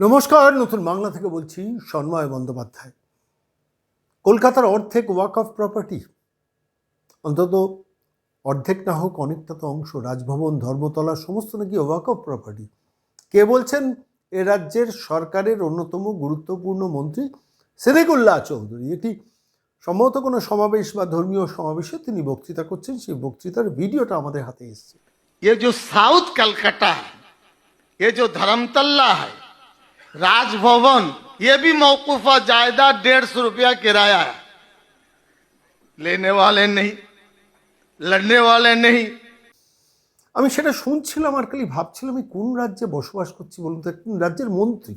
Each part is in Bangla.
নমস্কার নতুন বাংলা থেকে বলছি সন্ময় বন্দ্যোপাধ্যায় কলকাতার অর্ধেক ওয়াক অফ প্রপার্টি অন্তত অর্ধেক না হোক অনেকটা তো অংশ রাজভবন ধর্মতলা সমস্ত নাকি ওয়াক অফ প্রপার্টি কে বলছেন এ রাজ্যের সরকারের অন্যতম গুরুত্বপূর্ণ মন্ত্রী সেদেকুল্লাহ চৌধুরী এটি সম্ভবত কোনো সমাবেশ বা ধর্মীয় সমাবেশে তিনি বক্তৃতা করছেন সেই বক্তৃতার ভিডিওটা আমাদের হাতে এসেছে ये जो साउथ कलकत्ता है ये जो धर्मतल्ला है राजभवन ये भी मौकूफा जायदाद डेढ़ सौ रुपया किराया है लेने वाले नहीं लड़ने वाले नहीं আমি সেটা শুনছিলাম আর খালি ভাবছিলাম আমি কোন রাজ্যে বসবাস করছি বলুন তো কোন রাজ্যের মন্ত্রী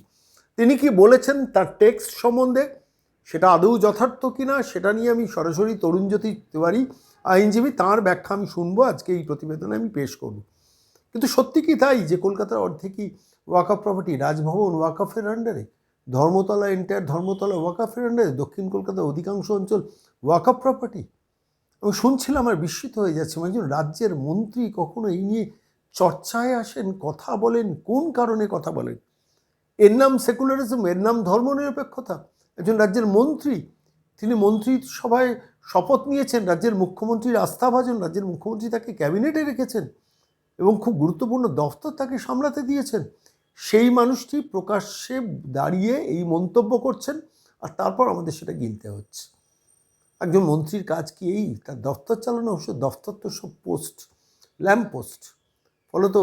তিনি কি বলেছেন তার টেক্সট সম্বন্ধে সেটা আদৌ যথার্থ কিনা সেটা নিয়ে আমি সরাসরি তরুণজ্যোতি তিওয়ারি আইনজীবী তাঁর ব্যাখ্যা আমি শুনবো আজকে এই প্রতিবেদনে আমি পেশ করব কিন্তু সত্যি কি তাই যে কলকাতার অর্ধেকই ওয়াকআপ প্রপার্টি রাজভবন ওয়াকআফের আন্ডারে ধর্মতলা এন্টায়ার ধর্মতলা ওয়াকআফের আন্ডারে দক্ষিণ কলকাতার অধিকাংশ অঞ্চল ওয়াকআপ প্রপার্টি আমি শুনছিলাম আর বিস্মিত হয়ে যাচ্ছে। মানে একজন রাজ্যের মন্ত্রী কখনো এই নিয়ে চর্চায় আসেন, কথা বলেন, কোন কারণে কথা বলেন? এর নাম সেকুলারিজম এর নাম ধর্মনিরপেক্ষতা। একজন রাজ্যের মন্ত্রী, তিনি মন্ত্রী সভায় শপথ নিয়েছেন, রাজ্যের মুখ্যমন্ত্রীর আস্থাভাজন রাজ্যের মুখ্যমন্ত্রী তাকে ক্যাবিনেটে রেখেছেন। এবং খুব গুরুত্বপূর্ণ দফতর তাকে সামলাতে দিয়েছেন। সেই মানুষটি প্রকাশ্যে দাঁড়িয়ে এই মন্তব্য করছেন আর তারপর আমাদের সেটা গিনতে হচ্ছে। একজন মন্ত্রীর কাজ কি এই? তার দফতর চালানো অবশ্য দফতর তো সব পোস্ট, ল্যাম্প পোস্ট। ফলত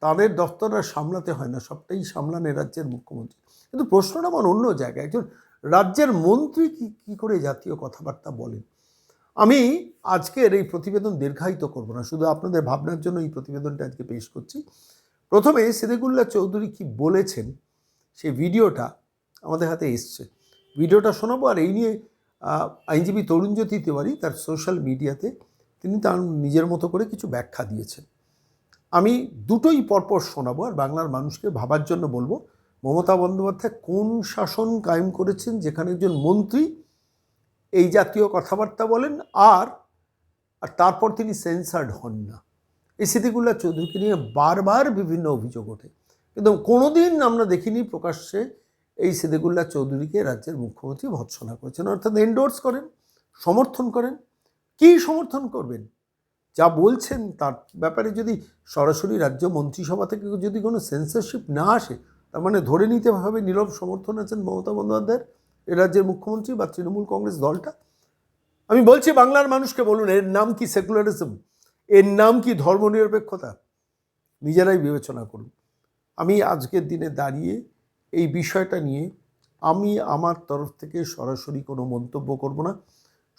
তাদের দফতর আর সামলাতে হয় না, সবটাই সামলান রাজ্যের মুখ্যমন্ত্রী। কিন্তু প্রশ্নটা আমার অন্য জায়গায়, একজন রাজ্যের মন্ত্রী কি, কী করে জাতীয় কথাবার্তা বলেন? আমি আজকের এই প্রতিবেদন দীর্ঘায়িত করব না, শুধু আপনাদের ভাবনার জন্য এই প্রতিবেদনটা আজকে পেশ করছি। প্রথমে সিদ্দিকুল্লাহ চৌধুরী কি বলেছেন সেই ভিডিওটা আমাদের হাতে এসছে। ভিডিওটা শোনাবো আর এই নিয়ে আইনজীবী তরুণজ্যোতি তিওয়ারি তার সোশ্যাল মিডিয়াতে তিনি তার নিজের মতো করে কিছু ব্যাখ্যা দিয়েছেন। আমি দুটোই পরপর শোনাবো আর বাংলার মানুষকে ভাবার জন্য বলব, মমতা বন্দ্যোপাধ্যায় কোন শাসন কায়েম করেছেন, যেখানে একজন মন্ত্রী এই জাতীয় কথাবার্তা বলেন আর আর তারপর তিনি সেন্সার্ড হন না। এই সিদ্দিকুল্লাহ চৌধুরীকে নিয়ে বারবার বিভিন্ন অভিযোগ ওঠে। কিন্তু কোনোদিন আমরা দেখিনি প্রকাশ্যে এই সিদ্দিকুল্লাহ চৌধুরীকে রাজ্যের মুখ্যমন্ত্রী ভৎসনা করেছেন, অর্থাৎ এন্ডোর্স করেন, সমর্থন করেন। কী সমর্থন করবেন? যা বলছেন তার ব্যাপারে যদি সরাসরি রাজ্য মন্ত্রিসভা থেকে যদি কোনো সেন্সারশিপ না আসে, তার মানে ধরে নিতে হবে নীরব সমর্থন আছেন মমতা বন্দ্যোপাধ্যায়ের। এ রাজ্যের মুখ্যমন্ত্রী বা তৃণমূল কংগ্রেস দলটা আমি বলছি বাংলার মানুষকে বলুন এর নাম কি সেকুলারিজম এর নাম কি ধর্মনিরপেক্ষতা নিজেরাই বিবেচনা করুন আমি আজকের দিনে দাঁড়িয়ে এই বিষয়টা নিয়ে আমি আমার তরফ থেকে সরাসরি কোনো মন্তব্য করব না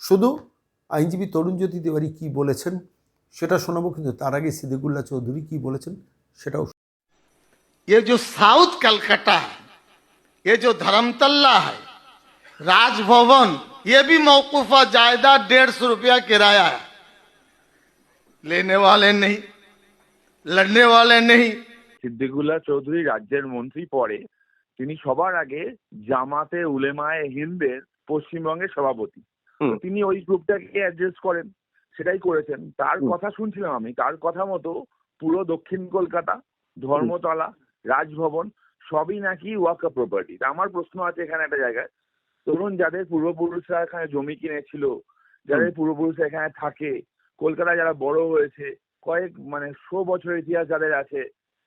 শুধু আইনজীবী তরুণজ্যোতি তিওয়ারি কী বলেছেন সেটা শোনাবো কিন্তু তার আগে সিদ্দিকুল্লাহ চৌধুরী কী বলেছেন সেটাও ये जो साउथ कलकत्ता है ये जो धर्मतल्ला है राजभवन ये भी मौकूफा जायदाद डेढ़ सौ रुपया किराया है लेने वाले नहीं लड़ने वाले नहीं সিদ্দিকুল্লাহ চৌধুরী রাজ্যের মন্ত্রী পরে তিনি সবার আগে জামাতে উলেমায়ে হিন্দের পশ্চিমবঙ্গের সভাপতি হুম। তো তিনি ওই গ্রুপটাকে অ্যাড্রেস করেন সেটাই করেছেন তার হুম। কথা শুনছিলাম আমি তার কথা মতো পুরো দক্ষিণ কলকাতা ধর্মতলা রাজভবন সবই নাকি ওয়াকা প্রপার্টি আমার প্রশ্ন আছে এখানে একটা জায়গায় ধরুন যাদের পূর্বপুরুষরা এখানে জমি কিনেছিল যাদের পূর্বপুরুষরা এখানে থাকে কলকাতায় যারা বড় হয়েছে কয়েক মানে শো বছরের ইতিহাস যাদের আছে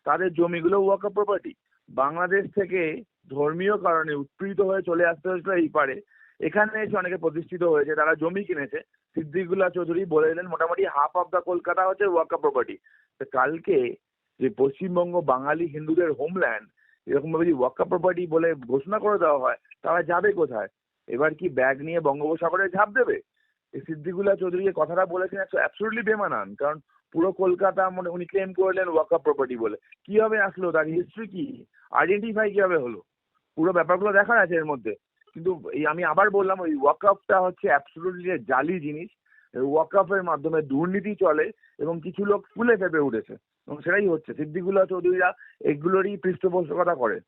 তাদের জমিগুলো ওয়াকা প্রপার্টি বাংলাদেশ থেকে ধর্মীয় কারণে উৎপীড়িত হয়ে চলে আসতে হয়েছিল এই পারে। এখানে এসে অনেকে প্রতিষ্ঠিত হয়েছে তারা জমি কিনেছে। সিদ্দিকুল্লাহ চৌধুরী বলে দিলেন মোটামুটি হাফ অফ দ্য কলকাতা হচ্ছে ওয়াকা প্রপার্টি তো কালকে যে পশ্চিমবঙ্গ বাঙালি হিন্দুদের হোমল্যান্ড এরকম ভাবে যদি ওয়াকা প্রপার্টি বলে ঘোষণা করে দেওয়া হয়, তারা যাবে কোথায়? এবার কি ব্যাগ নিয়ে বঙ্গোপসাগরে ঝাঁপ দেবে? এই সিদ্দিকুল্লাহ চৌধুরী যে কথাটা বলেছেন অ্যাবসুটলি বেমানান। কারণ পুরো কলকাতা মানে উনি ক্লেম করলেন ওয়াকা প্রপার্টি বলে। কীভাবে আসলো? তার হিস্ট্রি কি? আইডেন্টিফাই কীভাবে হলো? পুরো ব্যাপারগুলো দেখার আছে এর মধ্যে। কিন্তু এই আমি আবার বললাম, ওই ওয়াকআপটা হচ্ছে অ্যাবসুটলি জালি জিনিস। ওয়াকআপের মাধ্যমে দুর্নীতি চলে এবং কিছু লোক ফুলে ফেপে উঠেছে এবং সেটাই হচ্ছে। সিদ্দিকুল্লাহ চৌধুরীরা এগুলোরই পৃষ্ঠপোষকতা করে।